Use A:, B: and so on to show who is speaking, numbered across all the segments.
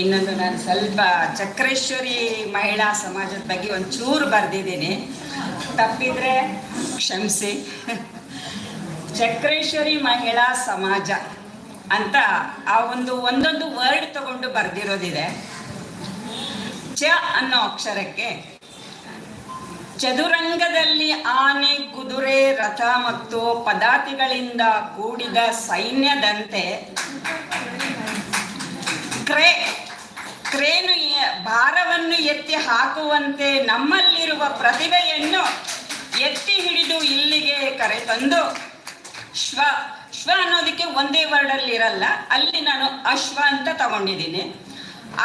A: ಇನ್ನೊಂದು ನಾನು ಸ್ವಲ್ಪ ಚಕ್ರೇಶ್ವರಿ ಮಹಿಳಾ ಸಮಾಜದ ಬಗ್ಗೆ ಒಂದು ಚೂರು ಬರೆದಿದ್ದೀನಿ. ತಪ್ಪಿದ್ರೆ ಕ್ಷಮಿಸಿ. ಚಕ್ರೇಶ್ವರಿ ಮಹಿಳಾ ಸಮಾಜ ಅಂತ ಆ ಒಂದು ಒಂದೊಂದು ವರ್ಡ್ ತಗೊಂಡು ಬರೆದಿರೋದಿದೆ. ಚ ಅನ್ನೋ ಅಕ್ಷರಕ್ಕೆ ಚದುರಂಗದಲ್ಲಿ ಆನೆ, ಕುದುರೆ, ರಥ ಮತ್ತು ಪದಾತಿಗಳಿಂದ ಕೂಡಿದ ಸೈನ್ಯದಂತೆ ಕ್ರೇ ಹಾಕುವಂತೆ ನಮ್ಮಲ್ಲಿರುವ ಪ್ರತಿಭೆಯನ್ನು ಎತ್ತಿ ಹಿಡಿದು ಇಲ್ಲಿಗೆ ಕರೆತಂದು, ಶ್ವ ಶ್ವ ಅನ್ನೋದಕ್ಕೆ ಒಂದೇ ವರ್ಡಲ್ಲಿ ಇರಲ್ಲ, ಅಲ್ಲಿ ನಾನು ಅಶ್ವ ಅಂತ ತಗೊಂಡಿದ್ದೀನಿ.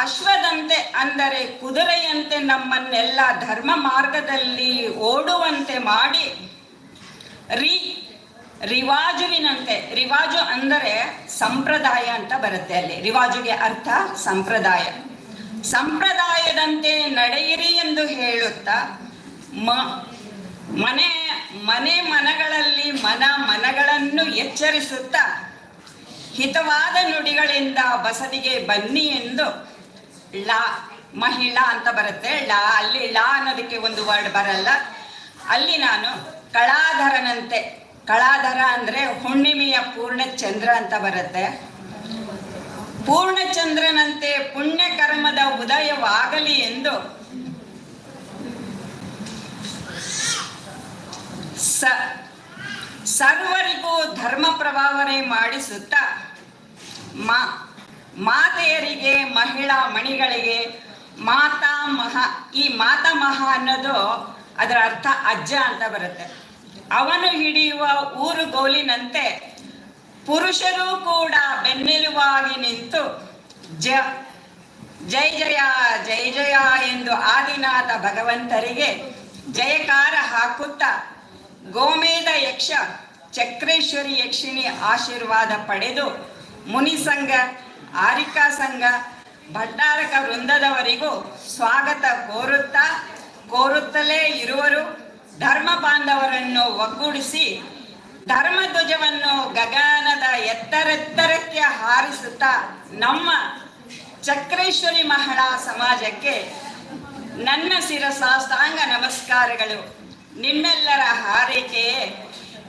A: ಅಶ್ವದಂತೆ ಅಂದರೆ ಕುದುರೆಯಂತೆ ನಮ್ಮನ್ನೆಲ್ಲ ಧರ್ಮ ಮಾರ್ಗದಲ್ಲಿ ಓಡುವಂತೆ ಮಾಡಿ, ರಿ, ರಿವಾಜುವಿನಂತೆ, ರಿವಾಜು ಅಂದರೆ ಸಂಪ್ರದಾಯ ಅಂತ ಬರುತ್ತೆ ಅಲ್ಲಿ. ರಿವಾಜುಗೆ ಅರ್ಥ ಸಂಪ್ರದಾಯ. ಸಂಪ್ರದಾಯದಂತೆ ನಡೆಯಿರಿ ಎಂದು ಹೇಳುತ್ತಾ, ಮ, ಮನೆ ಮನೆ ಮನಗಳಲ್ಲಿ ಮನ ಮನಗಳನ್ನು ಎಚ್ಚರಿಸುತ್ತಾ, ಹಿತವಾದ ನುಡಿಗಳಿಂದ ಬಸದಿಗೆ ಬನ್ನಿ ಎಂದು ಲಾ ಮಹಿಳಾ ಅಂತ ಬರುತ್ತೆ. ಲಾ ಅಲ್ಲಿ ಲಾ ಅನ್ನೋದಕ್ಕೆ ಒಂದು ವರ್ಡ್ ಬರಲ್ಲ. ಅಲ್ಲಿ ನಾನು ಕಳಾಧರನಂತೆ, ಕಳಾಧರ ಅಂದ್ರೆ ಹುಣ್ಣಿಮೆಯ ಪೂರ್ಣ ಚಂದ್ರ ಅಂತ ಬರುತ್ತೆ. ಪೂರ್ಣಚಂದ್ರನಂತೆ ಪುಣ್ಯ ಕರ್ಮದ ಉದಯವಾಗಲಿ ಎಂದು ಸ ಸರ್ವರಿಗೂ ಧರ್ಮ ಪ್ರಭಾವನೆ ಮಾಡಿಸುತ್ತಾ ಮಾ ಮಾತೆಯರಿಗೆ, ಮಹಿಳಾ ಮಣಿಗಳಿಗೆ ಮಾತಾಮಹ ಈ ಮಾತಾಮಹ ಅನ್ನೋದು ಅದರ ಅರ್ಥ ಅಜ್ಜ ಅಂತ ಬರುತ್ತೆ. ಅವನು ಹಿಡಿಯುವ ಊರುಗೋಲಿನಂತೆ ಪುರುಷರು ಕೂಡ ಬೆನ್ನೆಲುವಾಗಿ ನಿಂತು ಜ ಜಯ ಜಯ ಜಯ ಜಯ ಎಂದು ಆದಿನಾಥ ಭಗವಂತರಿಗೆ ಜಯಕಾರ ಹಾಕುತ್ತಾ ಗೋಮೇಧ ಯಕ್ಷ, ಚಕ್ರೇಶ್ವರಿ ಯಕ್ಷಿಣಿ ಆಶೀರ್ವಾದ ಪಡೆದು ಮುನಿ ಸಂಘ, ಆರಿಕಾ ಸಂಘ ಭಟ್ಟಾರಕ ವೃಂದದವರಿಗೂ ಸ್ವಾಗತ ಕೋರುತ್ತಾ, ಕೋರುತ್ತಲೇ ಇರುವರು ಧರ್ಮ ಬಾಂಧವರನ್ನು ಒಗ್ಗೂಡಿಸಿ ಧರ್ಮ ಧ್ವಜವನ್ನು ಗಗನದ ಎತ್ತರೆತ್ತರಕ್ಕೆ ಹಾರಿಸುತ್ತಾ ನಮ್ಮ ಚಕ್ರೇಶ್ವರಿ ಮಹಳಾ ಸಮಾಜಕ್ಕೆ ನನ್ನ ಶಿರಸಾಷ್ಟಾಂಗ ನಮಸ್ಕಾರಗಳು. ನಿಮ್ಮೆಲ್ಲರ ಹಾರೈಕೆಯೇ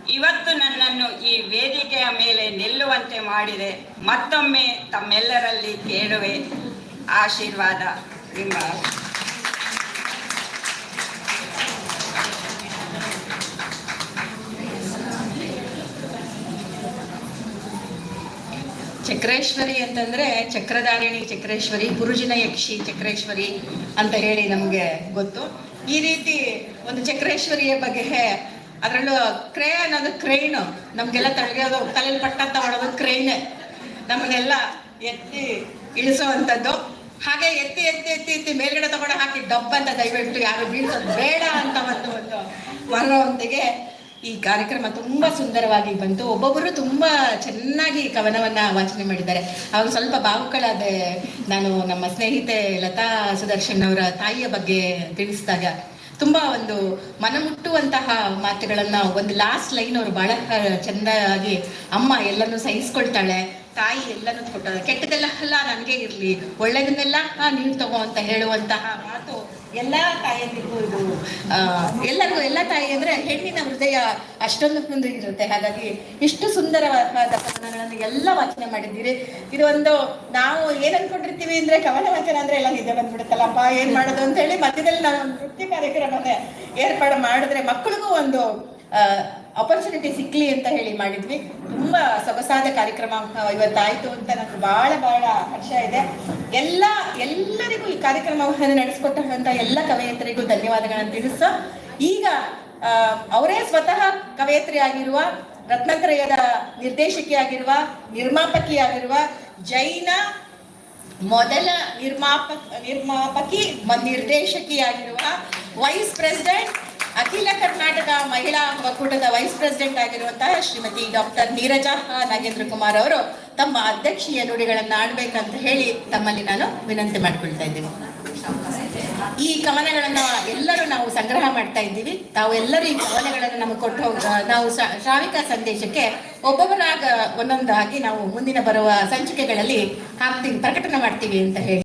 A: ಇವತ್ತು ನನ್ನನ್ನು ಈ ವೇದಿಕೆಯ ಮೇಲೆ ನಿಲ್ಲುವಂತೆ ಮಾಡಿದೆ. ಮತ್ತೊಮ್ಮೆ ತಮ್ಮೆಲ್ಲರಲ್ಲಿ ಕೇಳುವೆ. ಆಶೀರ್ವಾದ ನಿಮ್ಮ ಚಕ್ರೇಶ್ವರಿ ಅಂತಂದ್ರೆ ಚಕ್ರಧಾರಿಣಿ ಚಕ್ರೇಶ್ವರಿ ಗುರುಜಿನ ಯಕ್ಷಿ ಚಕ್ರೇಶ್ವರಿ ಅಂತ ಹೇಳಿ ನಮಗೆ ಗೊತ್ತು. ಈ ರೀತಿ ಒಂದು ಚಕ್ರೇಶ್ವರಿಯ ಬಗ್ಗೆ ಅದರಲ್ಲೂ ಕ್ರೇ ಅನ್ನೋದು ಕ್ರೈನು. ನಮಗೆಲ್ಲ ತಳಗೋದು ತಲೆಯಲ್ಲಿ ಪಟ್ಟಂತ ಮಾಡೋದು ಕ್ರೈನ್. ನಮ್ಮನ್ನೆಲ್ಲ ಎತ್ತಿ ಇಳಿಸುವಂಥದ್ದು. ಹಾಗೆ ಎತ್ತಿ ಎತ್ತಿ ಎತ್ತಿ ಎತ್ತಿ ಮೇಲ್ಗಡೆ ತಗೊಂಡು ಹಾಕಿ ಡಬ್ ಅಂತ ದಯವಿಟ್ಟು ಯಾರು ಬೀಳ್ಸೋದು ಬೇಡ ಅಂತ ಒಂದು ಒಂದು ಮನೋಂದಿಗೆ ಈ ಕಾರ್ಯಕ್ರಮ ತುಂಬಾ ಸುಂದರವಾಗಿ ಬಂತು. ಒಬ್ಬೊಬ್ಬರು ತುಂಬಾ ಚೆನ್ನಾಗಿ ಕವನವನ್ನ ವಾಚನೆ ಮಾಡಿದ್ದಾರೆ. ಅವಾಗ ಸ್ವಲ್ಪ ಭಾವುಕಳಾದೆ ನಾನು ನಮ್ಮ ಸ್ನೇಹಿತೆ ಲತಾ ಸುದರ್ಶನ್ ಅವರ ತಾಯಿಯ ಬಗ್ಗೆ ತಿಳಿಸಿದಾಗ ತುಂಬಾ ಒಂದು ಮನಮುಟ್ಟುವಂತಹ ಮಾತುಗಳನ್ನ ಒಂದು ಲಾಸ್ಟ್ ಲೈನ್ ಅವರು ಬಹಳ ಚೆಂದಾಗಿ ಅಮ್ಮ ಎಲ್ಲನೂ ಸಹಿಸ್ಕೊಳ್ತಾಳೆ ತಾಯಿ ಎಲ್ಲನೂ ಕೊಟ್ಟ ಕೆಟ್ಟದೆಲ್ಲ ಅಲ್ಲ ನನಗೆ ಇರ್ಲಿ ಒಳ್ಳೆದನ್ನೆಲ್ಲ ಆ, ನೀನು ತಗೋ ಅಂತ ಹೇಳುವಂತಹ ಮಾತು ಎಲ್ಲಾ ತಾಯಿಯಂದಿಗೂ ಇದು ಎಲ್ಲರಿಗೂ ಎಲ್ಲ ತಾಯಿ ಅಂದ್ರೆ ಹೆಣ್ಣಿನ ಹೃದಯ ಅಷ್ಟೊಂದು ಮುಂದೆ ಇರುತ್ತೆ. ಹಾಗಾಗಿ ಇಷ್ಟು ಸುಂದರವಾದ ಕವನಗಳನ್ನು ಎಲ್ಲ ವಾಚನ ಮಾಡಿದ್ದೀರಿ. ಇದು ಒಂದು ನಾವು ಏನ್ ಅನ್ಕೊಂಡಿರ್ತೀವಿ ಅಂದ್ರೆ ಕವನ ವಾಚನ ಅಂದ್ರೆ ಎಲ್ಲ ನಿಜ ಬಂದ್ಬಿಡುತ್ತಲ್ಲಪ್ಪ, ಏನ್ ಮಾಡೋದು ಅಂತ ಹೇಳಿ ಮಧ್ಯದಲ್ಲಿ ನಾನು ನೃತ್ಯ ಕಾರ್ಯಕ್ರಮನೇ ಏರ್ಪಾಡು ಮಾಡಿದ್ರೆ ಮಕ್ಕಳಿಗೂ ಒಂದು ಅಪರ್ಚುನಿಟಿ ಸಿಕ್ಲಿ ಅಂತ ಹೇಳಿ ಮಾಡಿದ್ವಿ. ತುಂಬಾ ಸೊಗಸಾದ ಕಾರ್ಯಕ್ರಮ ಇವತ್ತಾಯಿತು ಅಂತ ನನಗೆ ಬಹಳ ಬಹಳ ಹರ್ಷ ಇದೆ. ಎಲ್ಲ, ಎಲ್ಲರಿಗೂ ಈ ಕಾರ್ಯಕ್ರಮವನ್ನು ನಡೆಸಿಕೊಟ್ಟಂತ ಎಲ್ಲ ಕವಯತ್ರಿಗೂ ಧನ್ಯವಾದಗಳನ್ನು ತಿಳಿಸೋ ಈಗ ಅವರೇ ಸ್ವತಃ ಕವಯತ್ರಿ ಆಗಿರುವ, ರತ್ನತ್ರಯದ ನಿರ್ದೇಶಕಿಯಾಗಿರುವ ನಿರ್ಮಾಪಕಿಯಾಗಿರುವ ಜೈನ ಮೊದಲ ನಿರ್ಮಾಪಕ, ನಿರ್ಮಾಪಕಿ ನಿರ್ದೇಶಕಿಯಾಗಿರುವ ವೈಸ್ ಪ್ರೆಸಿಡೆಂಟ್ ಅಖಿಲ ಕರ್ನಾಟಕ ಮಹಿಳಾ ಒಕ್ಕೂಟದ ವೈಸ್ ಪ್ರೆಸಿಡೆಂಟ್ ಆಗಿರುವಂತಹ ಶ್ರೀಮತಿ ಡಾಕ್ಟರ್ ನೀರಜಾ ನಾಗೇಂದ್ರ ಕುಮಾರ್ ಅವರು ತಮ್ಮ ಅಧ್ಯಕ್ಷೀಯ ನುಡಿಗಳನ್ನ ಆಡ್ಬೇಕಂತ ಹೇಳಿ ತಮ್ಮಲ್ಲಿ ನಾನು ವಿನಂತಿ ಮಾಡ್ಕೊಳ್ತಾ ಇದ್ದೀನಿ. ಈ ಕವನಗಳನ್ನ ಎಲ್ಲರೂ ನಾವು ಸಂಗ್ರಹ ಮಾಡ್ತಾ ಇದ್ದೀವಿ. ತಾವು ಎಲ್ಲರೂ ಈ ಕವನಗಳನ್ನು ನಮಗೆ ಕೊಟ್ಟು ನಾವು ಶ್ರಾ- ಶ್ರಾವಿಕ ಸಂದೇಶಕ್ಕೆ ಒಬ್ಬೊಬ್ಬರಾಗ ಒಂದೊಂದಾಗಿ ನಾವು ಮುಂದಿನ ಬರುವ ಸಂಚಿಕೆಗಳಲ್ಲಿ ಹಾಕ್ತೀವಿ, ಪ್ರಕಟಣೆ ಮಾಡ್ತೀವಿ ಅಂತ ಹೇಳಿ.